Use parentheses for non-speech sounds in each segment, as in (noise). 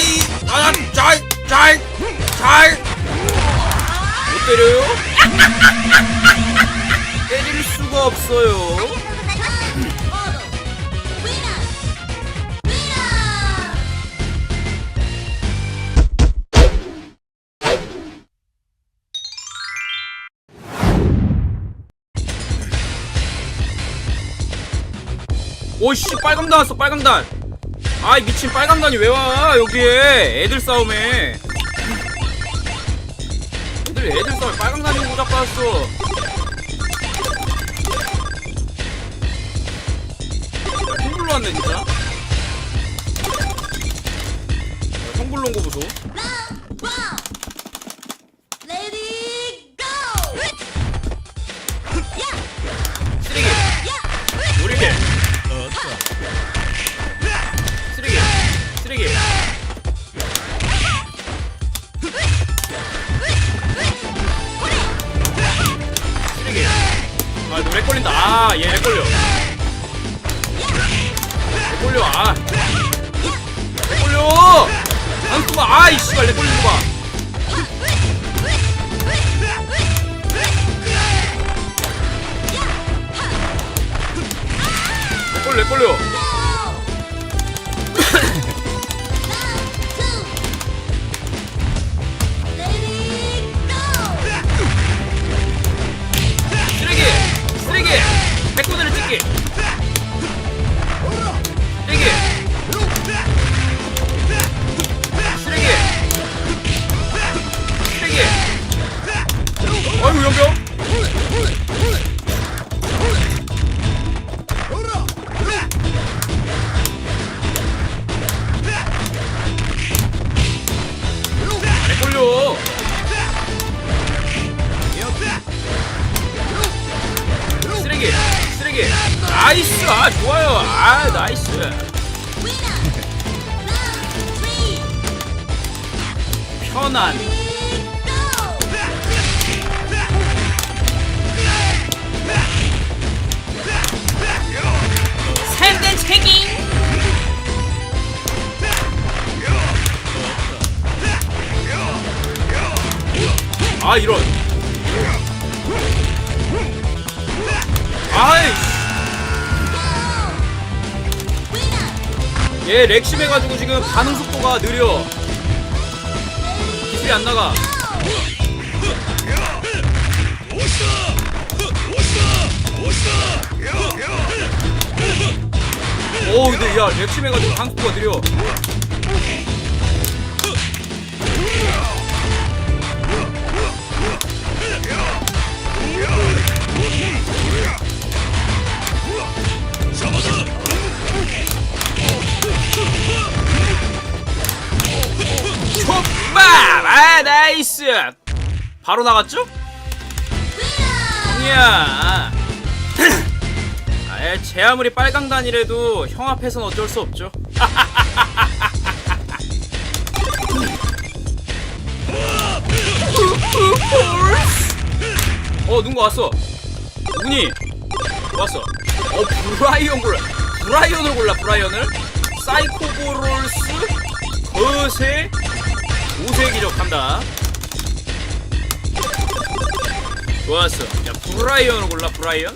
자이 자이 자이 아 자이 자이 자이 못 때려요? 때릴 수가 없어요. 오씨 빨강단 왔어 빨강 단 아이 미친 빨강단이 왜 와 여기에? 애들 싸움에. 애들 애들 싸움에 빨강단이 오고 잡고 왔어. 형불로 왔네 진짜. 야, 형불로 온거 보소 씨발 렉 걸리는 거봐 렉 걸려 쓰레기 쓰레기. 백고드를 찍기 아 좋아요. 아 나이스. 편안 삶의 책임! 아 이런 얘 렉심 해가지고 지금 반응 속도가 느려. 기술이 안 나가. 오 근데 야 렉심 해가지고 반응 속도가 느려 아 나이스! 바로 나갔죠? 형이야. (clears throat) 아, 제 아무리 빨강 단이라도 형 앞에선 어쩔 수 없죠. (laughs) 어 누군가 왔어? 누구니? 왔어. 어 브라이언 골라 브라이언을 골라 브라이언을? 사이코보롤스? 거세 우세 기록한다. 좋았어. 야 브라이언을 골라 브라이언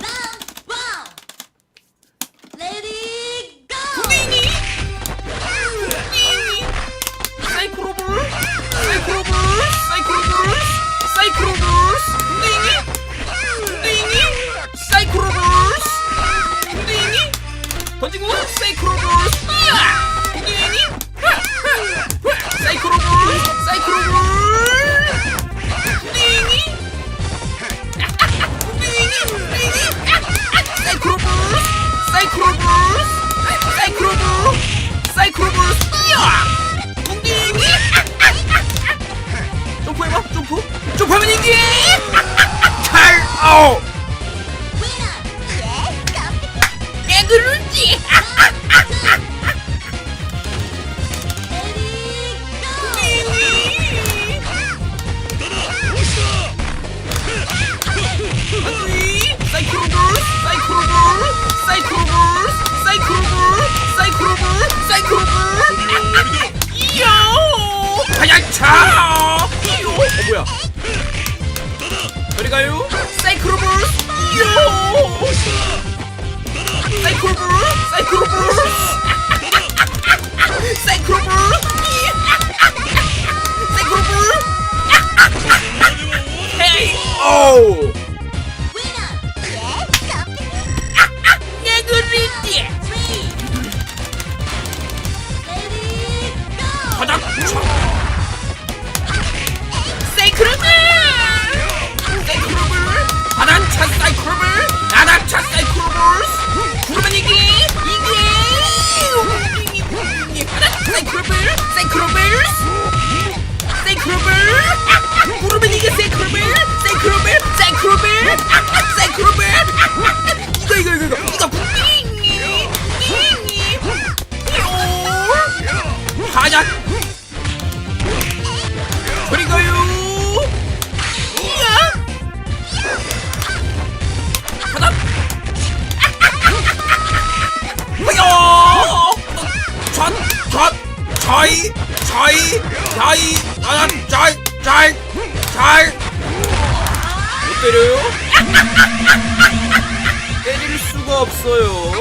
수가 없어요.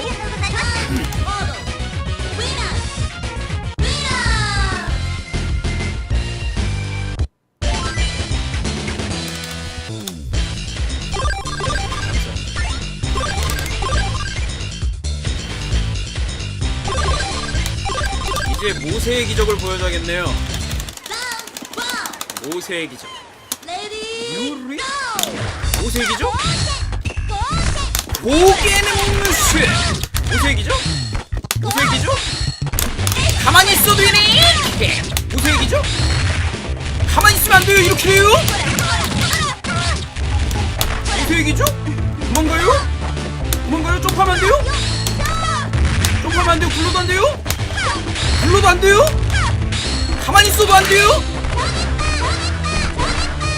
이제 모세의 기적을 보여줘야겠네요. 모세의 기적. 모세의 기적? 고개는 먹는 기적? 모세의 기적? 가만히 있어도. 모세의 기적? 가만히 있으면 안 돼요. 이렇게 해요? 모세의 기적? 도망가요? 도망가요? 점프하면 안 돼요? 점프하면 안 돼요? 굴러도 안 돼요? 굴러도 안 돼요? 가만히 있어도 안 돼요?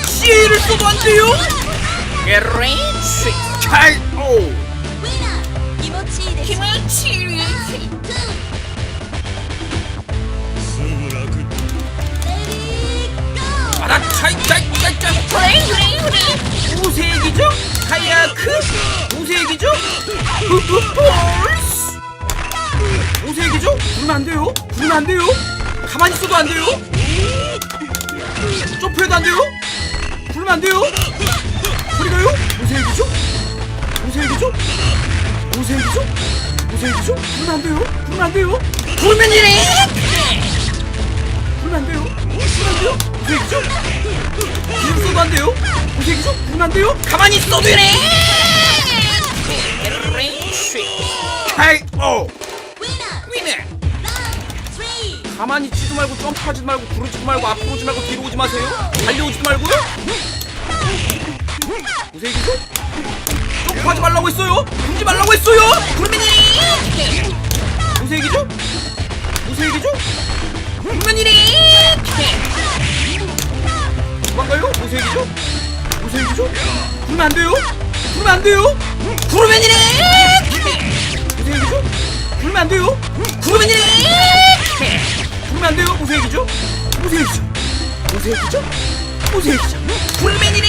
CA를 써도 안 돼요? 게레이츠 칼 김치. 차이차이차이차 우세의 기적 카야크? 우세의 기적 부르면 안 돼요? 부르면 안 돼요? 가만히 있어도 안 돼요? 점프해도 안 돼요? 부르면 안 돼요? 소리 가요? 우세의 기적 기적 우세의 기적 부르면 안 돼요 부르면 안 돼요 부르면 이래 부르면 안 돼요 부르면 안 돼요 기적 기름 써도 안 돼요? 기적? 부르면 안 돼요? 가만히 있어도 되네! KO! 위너 위너! 라운드 3 가만히 있지도 말고 점프하지도 말고 구르지도 말고 앞으로 오지 말고 뒤로 오지 마세요 달려오지도 말고요? 점프 하지 말라고 했어요 부르지 말라고 했어요 이래 무슨 기적? 무슨 기적? 부르면 이래 도망가요? 무슨 기적? 무슨 기적? 부르면 안 돼요? 부르면 안 돼요? 부르면 이래 무슨 기적? 부르면 안 돼요? 부르면 이래 부르면 안 돼요? 무슨 기적? 무슨 기적? 무슨 기적? 무슨 기적? 부르면 이래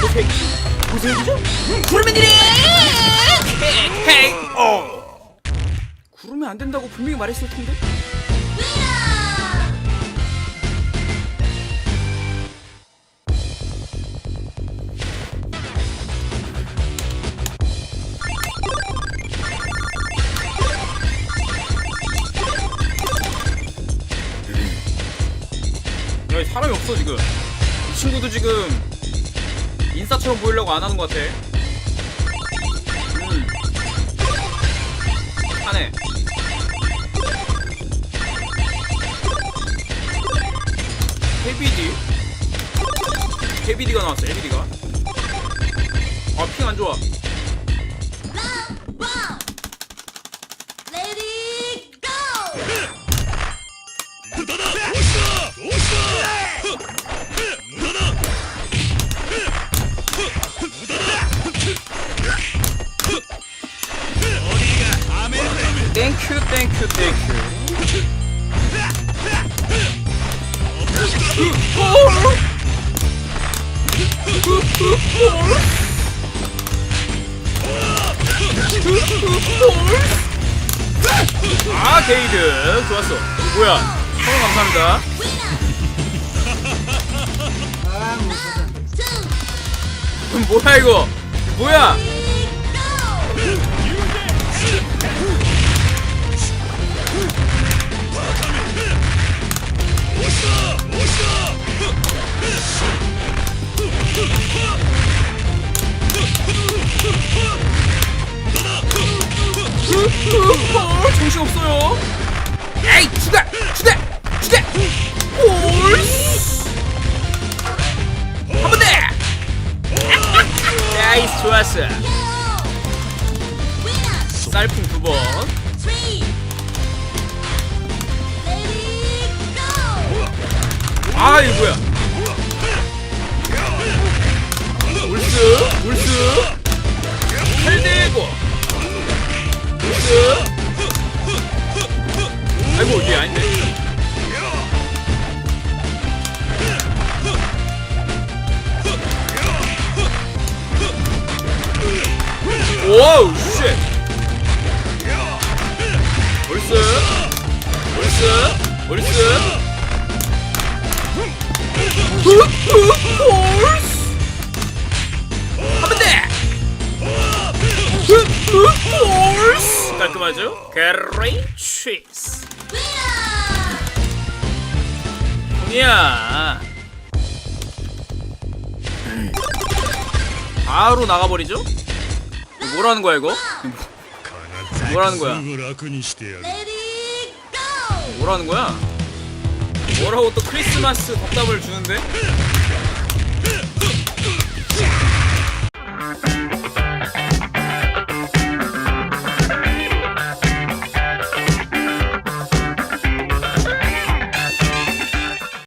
무슨 기 기적? 부르면 이래 헤이! 어 구르면 안 된다고 분명히 말했을 텐데. 야 사람이 없어 지금. 이 친구도 지금 인싸처럼 보이려고 안 하는 것 같아. 음. 하네 헤비디 헤비디가 나왔어 헤비디가. 아 핑 안 좋아 땡큐 땡큐 땡큐 아 게이드. 좋았어. 뭐야? 성원 감사합니다. 뭐야 이거? 뭐야 어, 정신 없어요. 에이, 죽어, 죽어, 죽어. 홀스. 한번 더. 나이스, 좋았어. 홀스 홀스 하면 돼 홀스 깔끔하죠? 게리 치스 형이야 바로 나가버리죠? 뭐라는 거야 이거? 뭐라는 거야? 뭐라는 거야? 뭐라고 또 크리스마스 덕담을 주는데?